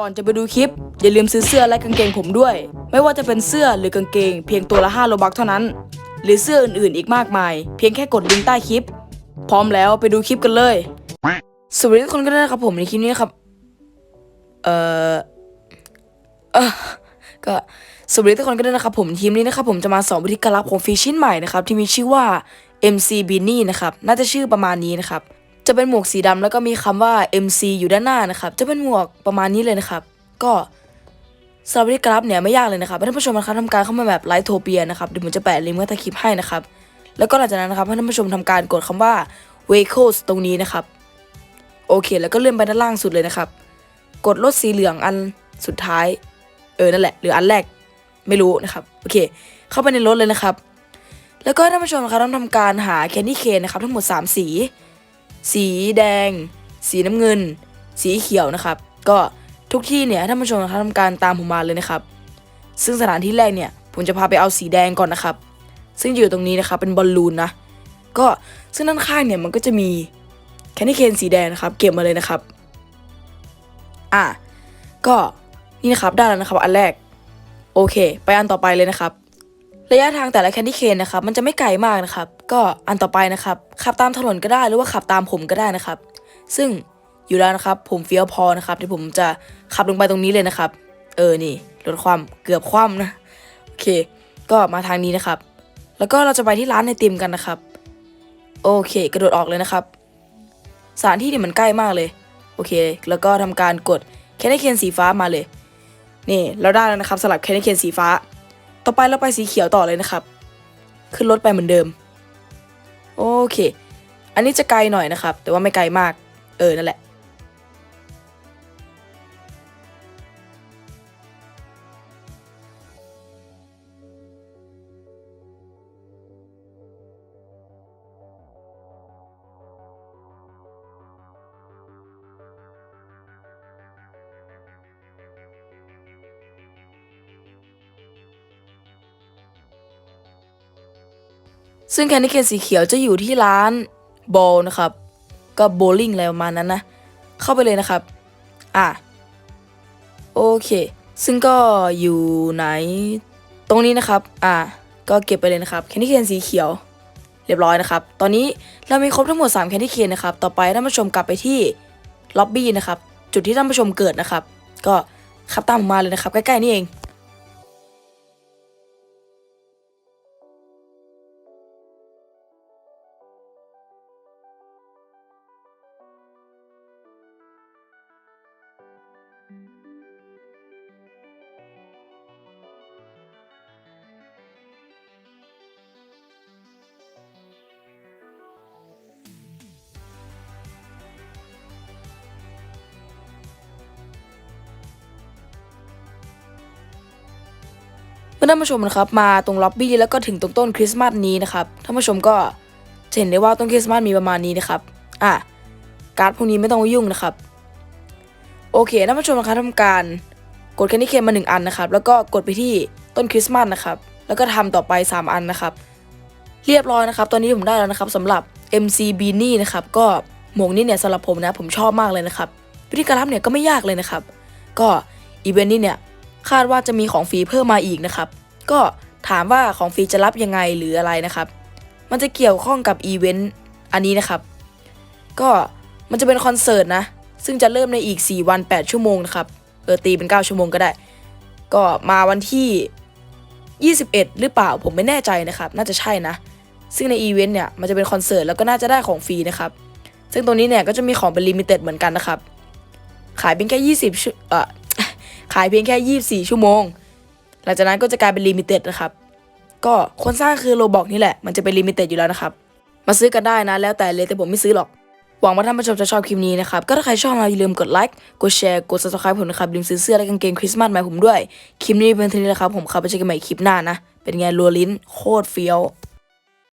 ก่อนจะไปดูคลิป อย่าลืมซื้อเสื้อและกางเกงผมด้วย ไม่ว่าจะเป็นเสื้อหรือกางเกง เพียงตัวละ5โลบักเท่านั้น หรือเสื้ออื่นๆอีกมากมาย เพียงแค่กดลิงก์ใต้คลิป พร้อมแล้วไปดูคลิปกันเลย สวัสดีทุกคนกันด้วยนะครับผมในคลิปนี้นะครับ เอ่อเออก็สวัสดีทุกคนกันด้นะครับผมทีมนี้นะครับผมจะมาสอนวิธีการรับของฟีชิ้นใหม่นะครับที่มีชื่อว่า MC Beanie นะครับน่าจะชื่อประมาณนี้นะครับ จะเป็นหมวกสีดำแล้วก็มีคำว่า MC อยู่ด้านหน้านะครับ จะเป็นหมวกประมาณนี้เลยนะครับ ก็สำหรับวิธีกรรับเนี่ยไม่ยากเลยนะครับให้ท่านผู้ชมนะครับทำการเข้ามาแบบไลท์โทเปียนะครับเดี๋ยวผมจะแปะลิงก์ไว้ใต้คลิปให้นะครับ แล้วก็หลังจากนั้นนะครับให้ท่านผู้ชมทำการกดคำว่า vehicles ตรงนี้นะครับ โอเค แล้วก็เลื่อนไปด้านล่างสุดเลยนะครับ กดรถสีเหลืองอันสุดท้าย เออนั่นแหละหรืออันแรกไม่รู้นะครับโอเค เข้าไปในรถเลยนะครับ แล้วก็ท่านผู้ชมนะครับต้องทำการหาแคนดี้เคนนะครับทั้งหมด 3 สี สีแดง สีน้ำเงิน สีเขียวนะครับ ก็ทุกที่เนี่ยท่านผู้ชมนะครับทำการตามผมมาเลยนะครับ ซึ่งสถานที่แรกเนี่ยผมจะพาไปเอาสีแดงก่อนนะครับ ซึ่งอยู่ตรงนี้นะครับเป็นบอลลูนนะก็ซึ่งด้านข้างเนี่ยมันก็จะมีแคนดี้เคนสีแดงนะครับ เก็บมาเลยนะครับ อะก็นี่นะครับได้แล้วนะครับอันแรก โอเค ไปอันต่อไปเลยนะครับ ระยะทางแต่ละแคนดี้เคนนะครับ มันจะไม่ไกลมากนะครับ ก็อันต่อไปนะครับ ขับตามถนนก็ได้หรือว่าขับตามผมก็ได้นะครับ ซึ่งอยู่แล้วนะครับ ผมเฟี้ยวพอนะครับที่ผมจะขับลงไปตรงนี้เลยนะครับ เออนี่ลดความเกือบคว่ำนะโอเค ก็มาทางนี้นะครับ แล้วก็เราจะไปที่ร้านไอติมกันนะครับ โอเค กระโดดออกเลยนะครับสถานที่นี่มันใกล้มากเลย โอเค แล้วก็ทำการกดแคนาเคนสีฟ้ามาเลย นี่เราได้แล้วนะครับสลับแคนาเคนสีฟ้า ต่อไปเราไปสีเขียวต่อเลยนะครับ ขึ้นรถไปเหมือนเดิม โอเค อันนี้จะไกลหน่อยนะครับ แต่ว่าไม่ไกลมาก เออ นั่นแหละ ซึ่งแคนดี้เคนสีเขียวจะอยู่ที่ร้านบอลนะครับ ก็โบลิ่งอะไรประมาณนั้นนะ เข้าไปเลยนะครับ อะ โอเค ซึ่งก็อยู่ไหน ตรงนี้นะครับ อะ ก็เก็บไปเลยนะครับแคนดี้เคนสีเขียว เรียบร้อยนะครับ ตอนนี้เรามีครบทั้งหมด3แคนดี้เคนนะครับ ต่อไปท่านผู้ชมกลับไปที่ล็อบบี้นะครับ จุดที่ท่านผู้ชมเกิดนะครับ ก็ขับตามผมมาเลยนะครับ ใกล้ๆนี่เอง มื่อท่านผู้ชมนะครับมาตรงล็อบบี้แล้วก็ถึงตรงต้นคริสต์มาสนี้นะครับท่านผู้ชมก็จะเห็นได้ว่าต้นคริสต์มาสมีประมาณนี้นะครับอะการ์ดพวกนี้ไม่ต้องยุ่งนะครับ โอเคท่านผู้ชมนะครับทำการกดแคนดี้เคนมาหนึ่งอันนะครับ แล้วก็กดไปที่ต้นคริสต์มาสนะครับ แล้วก็ทำต่อไป 3 อันนะครับ เรียบร้อยนะครับ ตอนนี้ผมได้แล้วนะครับสำหรับ MC Beanie นะครับก็หมวกนี้เนี่ยสำหรับผมนะผมชอบมากเลยนะครับวิธีการรับเนี่ยก็ไม่ยากเลยนะครับ ก็อีเวนต์นี้เนี่ย คาดว่าจะมีของฟรีเพิ่มมาอีกนะครับ ก็ถามว่าของฟรีจะรับยังไงหรืออะไรนะครับ มันจะเกี่ยวข้องกับอีเวนต์อันนี้นะครับ ก็มันจะเป็นคอนเสิร์ตนะ ซึ่งจะเริ่มในอีก 4 วัน 8 ชั่วโมงนะครับ เออตีเป็น 9 ชั่วโมงก็ได้ ก็มาวันที่ 21 หรือเปล่าผมไม่แน่ใจนะครับ น่าจะใช่นะ ซึ่งในอีเวนต์เนี่ยมันจะเป็นคอนเสิร์ตแล้วก็น่าจะได้ของฟรีนะครับ ซึ่งตรงนี้เนี่ยก็จะมีของเป็นลิมิเต็ดเหมือนกันนะครับ ขายเพียงแค่ 20ชั่วเอ่อ ขายเพียงแค่ 24 ชั่วโมง หลังจากนั้นก็จะกลายเป็นลิมิเต็ดนะครับ ก็คนสร้างคือโลบอกนี่แหละ มันจะเป็นลิมิเต็ดอยู่แล้วนะครับ มาซื้อกันได้นะ แล้วแต่เลยแต่ผมไม่ซื้อหรอก หวังว่าท่านผู้ชมจะชอบคลิปนี้นะครับ ก็ถ้าใครชอบนะอย่าลืมกดไลค์ กดแชร์ กด subscribe ผมนะครับอย่าลืมซื้อเสื้อและกางเกงคริสต์มาสมาให้ผมด้วย คลิปนี้เป็นเท่านี้แหละครับ ผมขับไปเจอกันใหม่คลิปหน้านะ เป็นไงลัวลิ้นโคตรเฟี้ยว